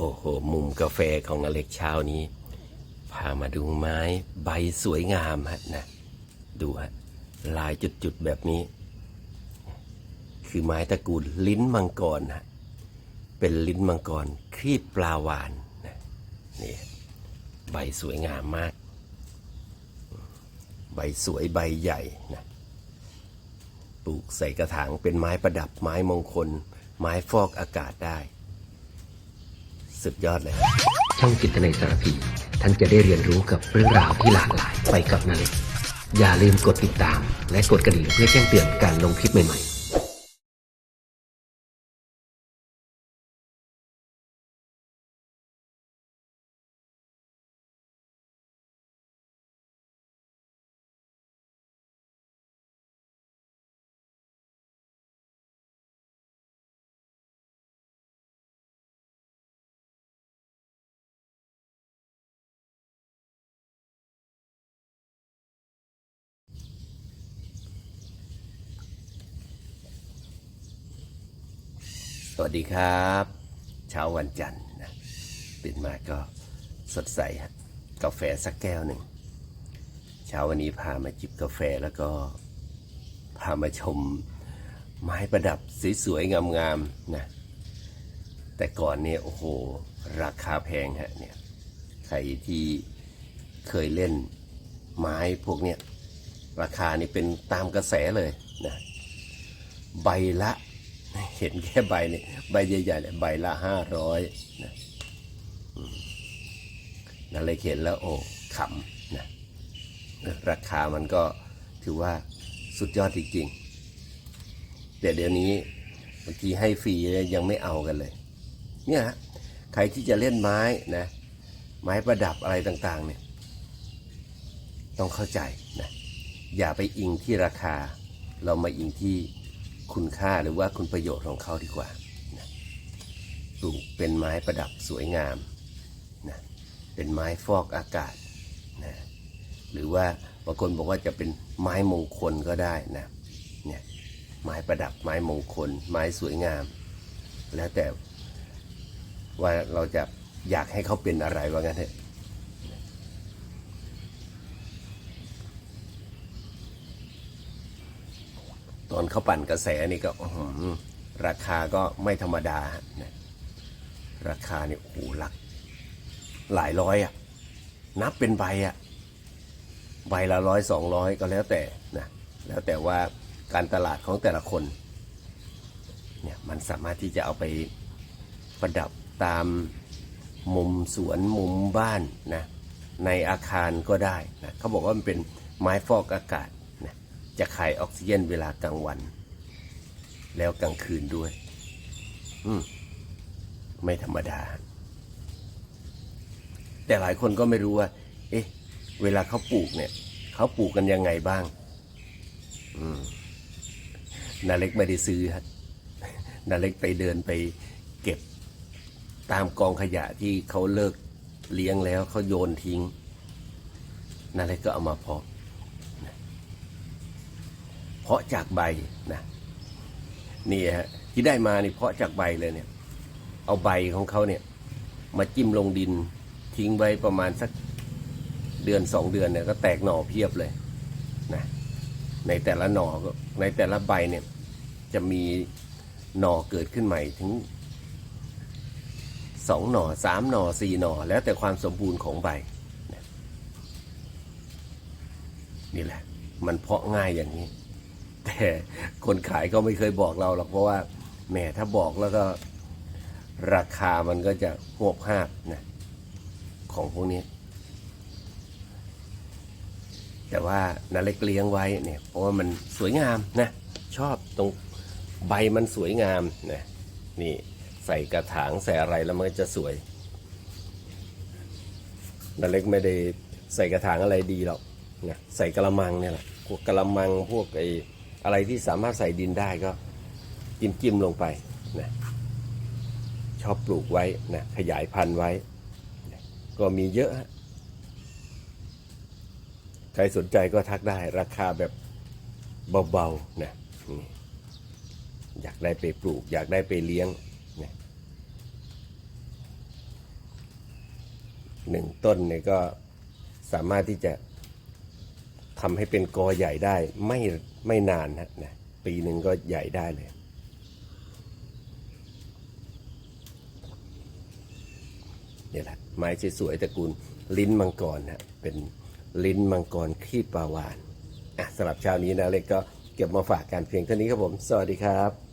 โอ้โห มุมกาแฟของอเล็กเช้านี้ พามาดูไม้ใบสวยงามฮะนะ ดูฮะ ลายจุดๆแบบนี้ คือไม้ตระกูลลิ้นมังกรฮะ เป็นลิ้นมังกรครีบปลาวานนะนี่ใบสวยงามมาก ใบสวยใบใหญ่นะปลูกใส่กระถางเป็นไม้ประดับไม้มงคล ไม้ฟอกอากาศได้ สุดยอดเลย ช่องจิตนาสารพีท่านจะได้เรียนรู้กับเรื่องราวที่หลากหลายไปกับนาเล็กอย่าลืมกดติดตาม และกดกระดิ่งเพื่อแจ้งเตือนการลงคลิปใหม่ๆ สวัสดีครับ เช้าวันจันทร์นะตื่นมาก็สดใสกาแฟสักแก้วหนึ่ง เช้าวันนี้พามาจิบกาแฟแล้วก็พามาชมไม้ประดับสวยๆงามๆนะแต่ก่อนเนี่ยโอ้โห ราคาแพงฮะเนี่ยใครที่เคยเล่นไม้พวกเนี้ยราคานี่เป็นตามกระแสเลยนะใบละ เห็นแค่ใบนี่ใบใหญ่ๆเลยใบละห้าร้อยนะอืมนั่นเลยเห็นแล้วโอ้ขำนะราคามันก็ถือว่าสุดยอดจริงๆแต่เดี๋ยวนี้บางทีให้ฟรียังไม่เอากันเลย เนี่ยฮะใครที่จะเล่นไม้นะ ไม้ประดับอะไรต่างๆเนี่ยต้องเข้าใจนะอย่าไปอิงที่ราคา เรามาอิงที่ คุณค่าหรือว่าคุณประโยชน์ของเขาดีกว่านะปลูกเป็นไม้ประดับสวยงามนะเป็นไม้ฟอกอากาศนะหรือว่าบางคนบอกว่าจะเป็นไม้มงคลก็ได้นะเนี่ยไม้ประดับไม้มงคล ไม้สวยงาม แล้วแต่ว่าเราจะอยากให้เขาเป็นอะไรว่างั้นเถอะ ตอนเขาปั่นกระแสนี่ก็ราคาก็ไม่ธรรมดานะราคานี่โอ้หลัก หลายร้อยอะนับเป็นใบอะใบละร้อยสองร้อยก็แล้วแต่นะแล้วแต่ว่าการตลาดของแต่ละคนเนี่ยมันสามารถที่จะเอาไปประดับตามมุมสวนมุมบ้านนะในอาคารก็ได้นะเขาบอกว่ามันเป็นไม้ฟอกอากาศ จะขายออกซิเจนเวลากลางวัน แล้วกลางคืนด้วย อืม ไม่ธรรมดา แต่หลายคนก็ไม่รู้ว่า เอ๊ะ เวลาเขาปลูกเนี่ย เขาปลูกกันยังไงบ้าง อืมนาเล็กไม่ได้ซื้อครับนาเล็กไปเดินไปเก็บตามกองขยะที่เขาเลิกเลี้ยงแล้วเขาโยนทิ้งนาเล็กก็เอามาเพาะ เพาะจากใบนะนี่ฮะที่ได้มานี่เพาะจากใบเลยเนี่ย เอาใบของเขาเนี่ย มาจิ้มลงดินทิ้งไว้ประมาณสักเดือนสองเดือนเนี่ยก็แตกหน่อเพียบเลยนะในแต่ละหน่อก็ในแต่ละใบเนี่ย จะมีหน่อเกิดขึ้นใหม่ถึงสองหน่อสามหน่อสี่หน่อ แล้วแต่ความสมบูรณ์ของใบนะนี่แหละ มันเพาะง่ายอย่างนี้ แต่คนขายก็ไม่เคยบอกเราหรอกเพราะว่าแหมถ้าบอกแล้วก็ราคามันก็จะหวบห้าบนะของพวกนี้ แต่ว่านาเล็กเลี้ยงไว้เนี่ยเพราะว่ามันสวยงามนะชอบตรงใบมันสวยงามนะนี่ใส่กระถางใส่อะไรแล้วมันก็จะสวยนาเล็กไม่ได้ใส่กระถางอะไรดีหรอกนะใส่กระมังเนี่ยแหละพวกกระมังพวกไอ อะไรที่สามารถใส่ดินได้ก็จิ้มจิ้มๆลงไปนะชอบปลูกไว้นะขยายพันธุ์ไว้ ก็มีเยอะใครสนใจก็ทักได้ราคาแบบเบาๆนะอยากได้ไปปลูก อยากได้ไปเลี้ยงนะหนึ่งต้นเนี่ยก็สามารถที่จะทำให้เป็นกอใหญ่ได้ไม่ ไม่นานนะนะปีหนึ่งก็ใหญ่ได้เลยนี่แหละไม้สวยๆตระกูลลิ้นมังกรนะเป็นลิ้นมังกรขี้ปลาวานอะสำหรับเช้านี้นะเล็กก็เก็บมาฝากกันเพียงเท่านี้ครับผม สวัสดีครับ